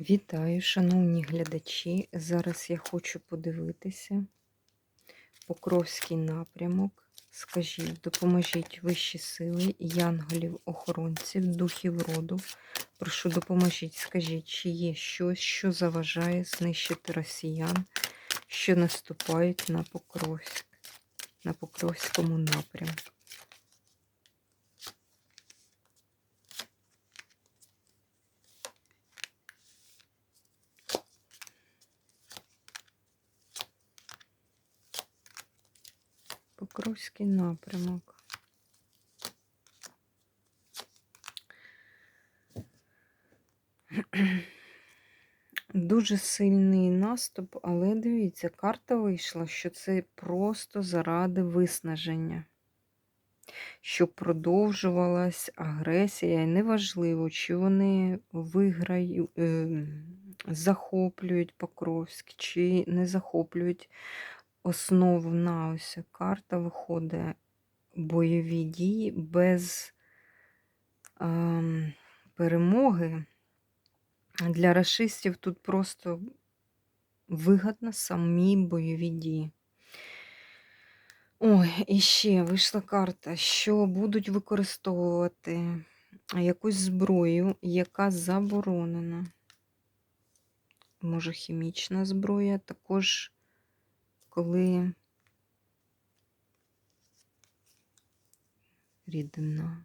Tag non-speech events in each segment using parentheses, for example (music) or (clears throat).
Вітаю, шановні глядачі. Зараз я хочу подивитися Покровський напрямок. Скажіть, допоможіть вищі сили, янголів, охоронців, духів роду. Прошу, допоможіть, скажіть, чи є щось, що заважає знищити росіян, що наступають на Покровськ, на Покровському напрямку. Покровський напрямок. Дуже сильний наступ, але дивіться, карта вийшла, що це просто заради виснаження, щоб продовжувалась агресія, і неважливо, чи вони виграють, е, захоплюють Покровськ, чи не захоплюють основна ось карта виходить бойові дії без е, перемоги. Для расистів тут просто вигадно самі бойові дії. Ой, і ще вийшла карта, що будуть використовувати якусь зброю, яка заборонена. Може, хімічна зброя, також коли рідина.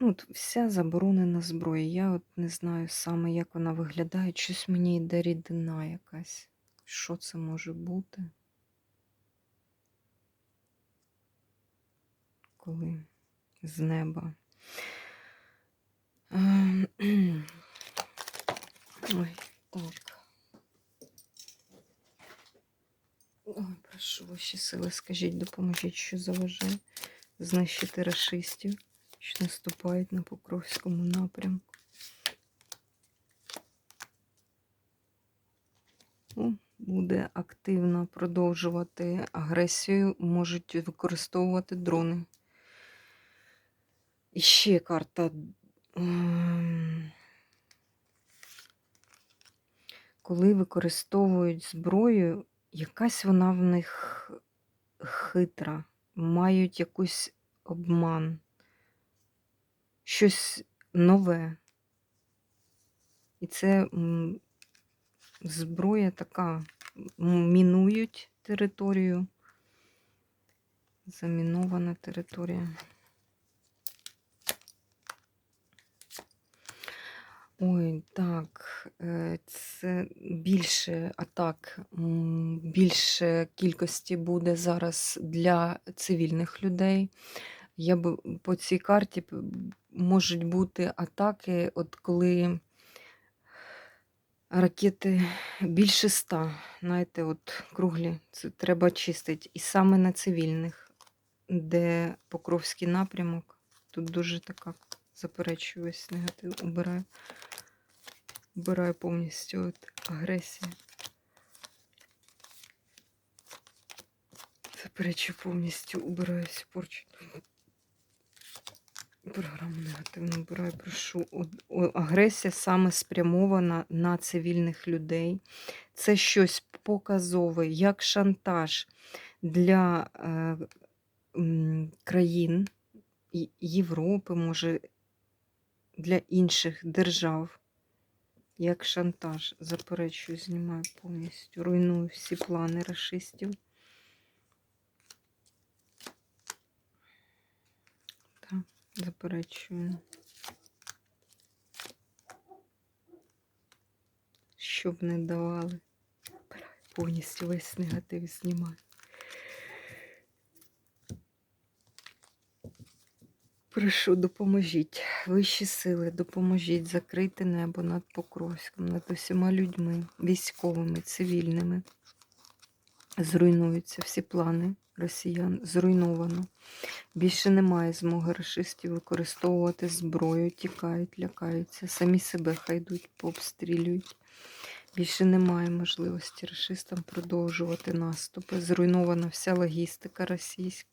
Ну, от вся заборонена зброя. Я от не знаю саме, як вона виглядає. Щось мені йде рідина якась. Що це може бути? Коли з неба. Ем, (clears throat) ой, так. Ой, прошу ваші сили, скажіть, допоможіть, що заважає знищити расистів, що наступають на Покровському напрямку. О, буде активно продовжувати агресію, можуть використовувати дрони. І ще карта. Коли використовують зброю, якась вона в них хитра, мають якийсь обман, щось нове. І це зброя така, мінують територію, замінована територія. Ой, так, е, це більше атак, більше кількості буде зараз для цивільних людей. Я б по цій карті можуть бути атаки, от коли ракети більше ста, знаєте, от круглі, це треба чистити. І саме на цивільних, де Покровський напрямок, тут дуже така заперечую весь негатив, убираю. Убираю повністю от агресія. Заперечую повністю, убираю всю порчу. Програму негативно обираю, прошу. Агресія саме спрямована на цивільних людей. Це щось показове, як шантаж для е, країн Європи, може, для інших держав. Як шантаж, заперечую, знімаю повністю, руйную всі плани расистів. Так, заперечую. Щоб не давали. Повністю весь негатив знімаю. Прошу, допоможіть. Вищі сили, допоможіть закрити небо над Покровськом, над усіма людьми, військовими, цивільними. Зруйнуються всі плани росіян. Зруйновано. Більше немає змоги расистів використовувати зброю, тікають, лякаються, самі себе хай йдуть, пообстрілюють. Більше немає можливості расистам продовжувати наступи. Зруйнована вся логістика російська.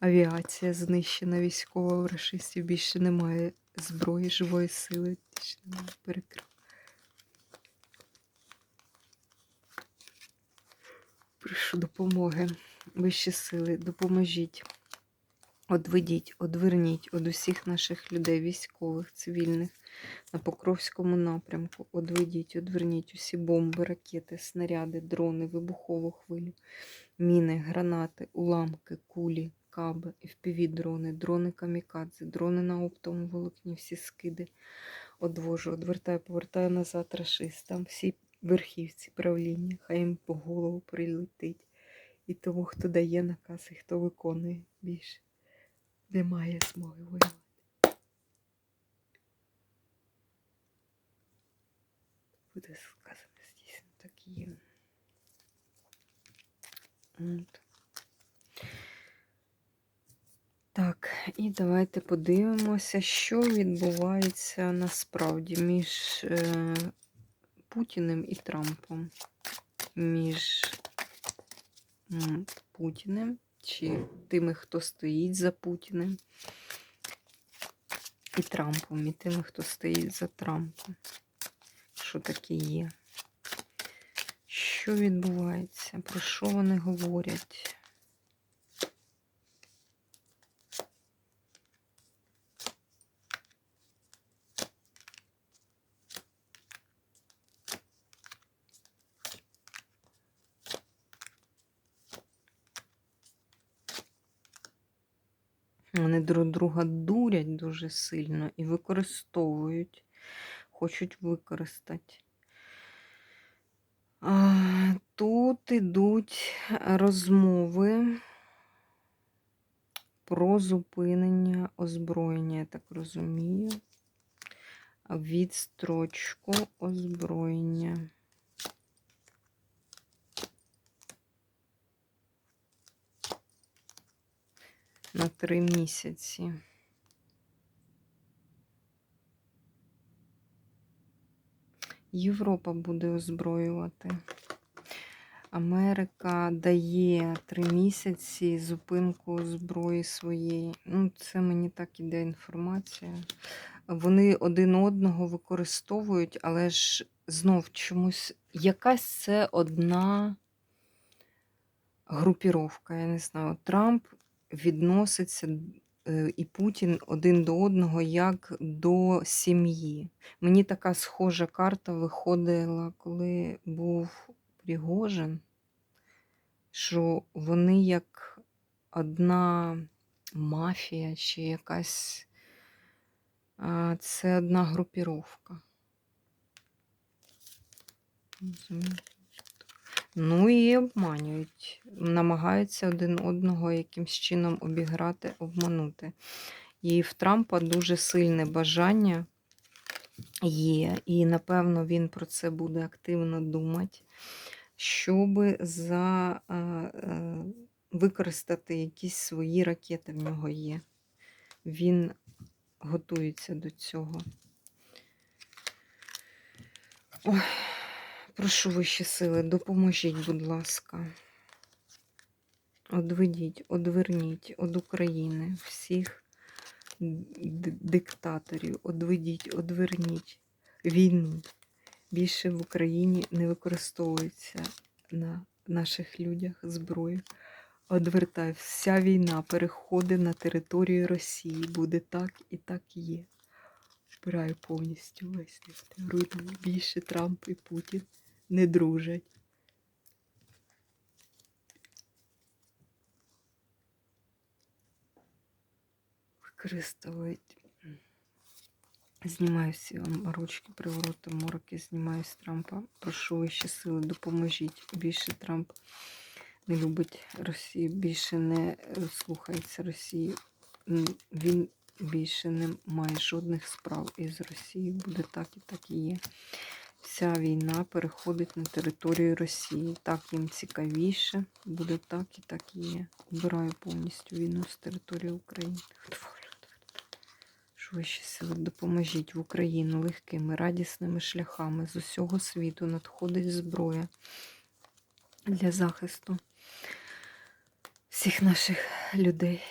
Авіація знищена військова в рашистів. Більше немає зброї, живої сили. Більше немає перекрив. Прошу допомоги. Вищі сили, допоможіть. Одведіть, одверніть од усіх наших людей, військових, цивільних на Покровському напрямку. Одведіть, одверніть усі бомби, ракети, снаряди, дрони, вибухову хвилю, міни, гранати, уламки, кулі, каби, FPV-дрони, дрони камікадзе, дрони на оптовому волокні, всі скиди. Одвожу, одвертаю, повертаю назад рашистам, всі верхівці правління, хай їм по голову прилетить. І тому, хто дає наказ, і хто виконує більше, немає змоги воювати. Буде сказано здійсно так і є. От. Так, і давайте подивимося, що відбувається насправді між е, Путіним і Трампом. Між м, Путіним чи тими, хто стоїть за Путіним, і Трампом, і тими, хто стоїть за Трампом. Що таке є? Що відбувається? Про що вони говорять? Вони друг друга дурять дуже сильно і використовують, хочуть використати. Тут ідуть розмови про зупинення озброєння, я так розумію. Відстрочку озброєння. На три місяці. Європа буде озброювати. Америка дає три місяці зупинку зброї своєї. Ну, це мені так іде інформація. Вони один одного використовують, але ж знов чомусь якась це одна групіровка. Я не знаю, Трамп відноситься е, і Путін один до одного як до сім'ї. Мені така схожа карта виходила, коли був Пригожин, що вони як одна мафія чи якась це одна групіровка. Розумієте? Ну і обманюють, намагаються один одного якимсь чином обіграти, обманути. І в Трампа дуже сильне бажання є, і напевно він про це буде активно думати, щоб за, а, а, використати якісь свої ракети в нього є. Він готується до цього. Ой. Прошу вищі сили, допоможіть, будь ласка. Одведіть, одверніть від України всіх диктаторів, одведіть, одверніть війну. Більше в Україні не використовується на наших людях зброю. Одвертай, вся війна переходить на територію Росії. Буде так і так є. Вбираю повністю весь руйнує. Більше Трамп і Путін не дружать. Використовують. Знімаю всі ручки, привороти, мороки, знімаю з Трампа. Прошу вищі сили, допоможіть. Більше Трамп не любить Росію, більше не слухається Росії. Він більше не має жодних справ із Росією. Буде так і так і є вся війна переходить на територію Росії. Так їм цікавіше, буде так і так і є. Убираю повністю війну з території України. Швидше сили, допоможіть в Україну легкими, радісними шляхами. З усього світу надходить зброя для захисту всіх наших людей,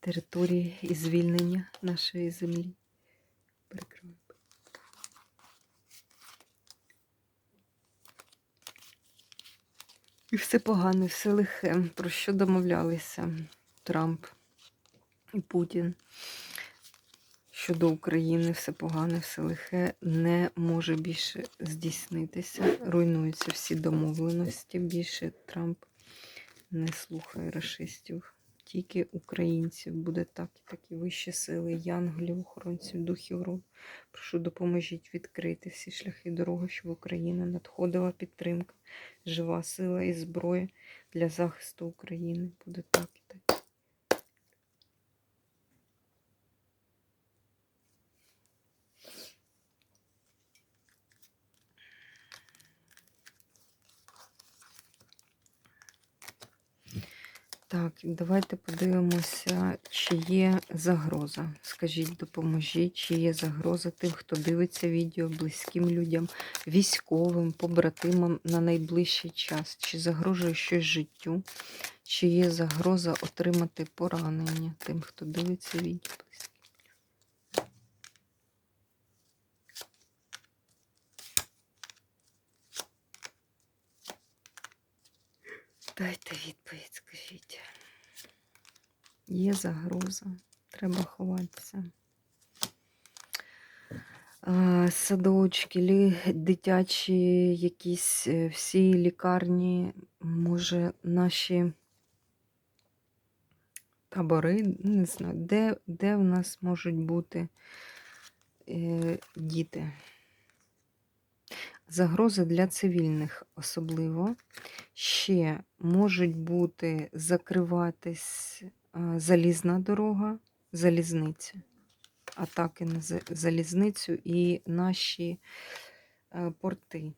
території і звільнення нашої землі. І все погане, все лихе, про що домовлялися Трамп і Путін щодо України, все погане, все лихе не може більше здійснитися. Руйнуються всі домовленості. Більше Трамп не слухає расистів. Тільки українців буде так і такі вищі сили, янголів, охоронців, духів роду. Прошу, допоможіть відкрити всі шляхи дороги, щоб Україна надходила підтримка, жива сила і зброя для захисту України. Буде так і так. Давайте подивимося, чи є загроза. Скажіть, допоможіть, чи є загроза тим, хто дивиться відео, близьким людям, військовим, побратимам на найближчий час. Чи загрожує щось життю, чи є загроза отримати поранення тим, хто дивиться відео близьким. Дайте відповідь, скажіть. Є загроза, треба ховатися. Садочки, дитячі, якісь е, всі лікарні, може, наші табори, не знаю, де, де в нас можуть бути е, діти. Загрози для цивільних особливо. Ще можуть бути закриватись е, залізна дорога, залізниця, атаки на залізницю і наші е, порти.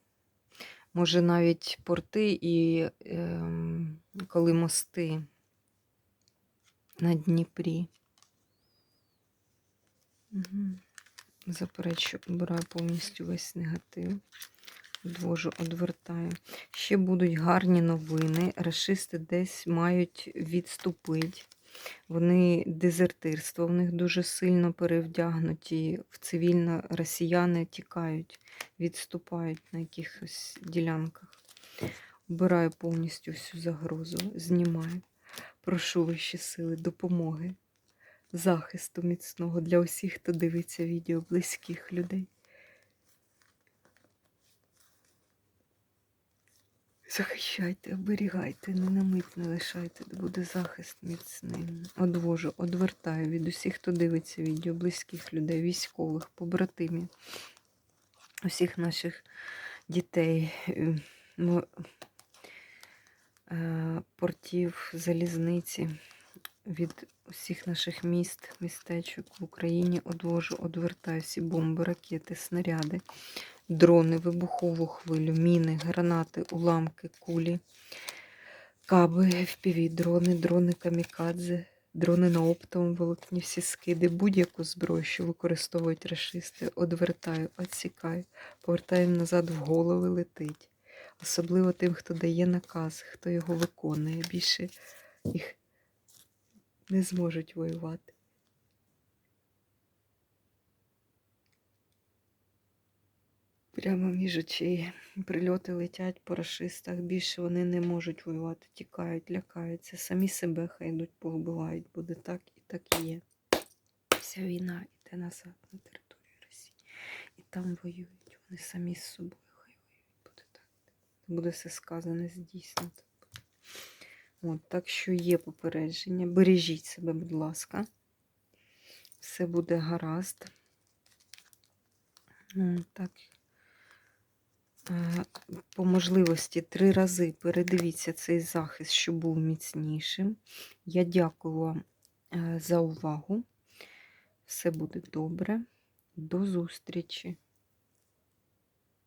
Може навіть порти і ем, коли мости на Дніпрі. Угу. Заперечую, обираю повністю весь негатив. Одвожу, одвертаю. Ще будуть гарні новини. Рашисти десь мають відступити. Вони дезертирство, в них дуже сильно перевдягнуті в цивільно росіяни тікають, відступають на якихось ділянках. Обираю повністю всю загрозу, знімаю. Прошу вищі сили, допомоги, захисту міцного для усіх, хто дивиться відео близьких людей. Захищайте, оберігайте, не на мить не лишайте, де буде захист міцним. Одвожу, одвертаю від усіх, хто дивиться відео, близьких людей, військових, побратимів, усіх наших дітей, е, мо- е, портів, залізниці, від усіх наших міст, містечок в Україні одвожу, одвертаю всі бомби, ракети, снаряди, дрони, вибухову хвилю, міни, гранати, уламки, кулі, каби, FPV, дрони, дрони камікадзе, дрони на оптовому волокні, всі скиди, будь-яку зброю, що використовують рашисти, одвертаю, відсікаю, повертаю назад в голови, летить. Особливо тим, хто дає наказ, хто його виконує. Більше їх не зможуть воювати. Прямо між очей. Прильоти летять по рашистах. Більше вони не можуть воювати, тікають, лякаються. Самі себе хай йдуть, повбивають. Буде так і так і є. Вся війна йде назад на територію Росії. І там воюють. Вони самі з собою хай воюють. Буде так. Буде все сказане, здійснено. От, так що є попередження. Бережіть себе, будь ласка. Все буде гаразд. Так. Е, По можливості три рази передивіться цей захист, щоб був міцнішим. Я дякую вам е, за увагу. Все буде добре. До зустрічі!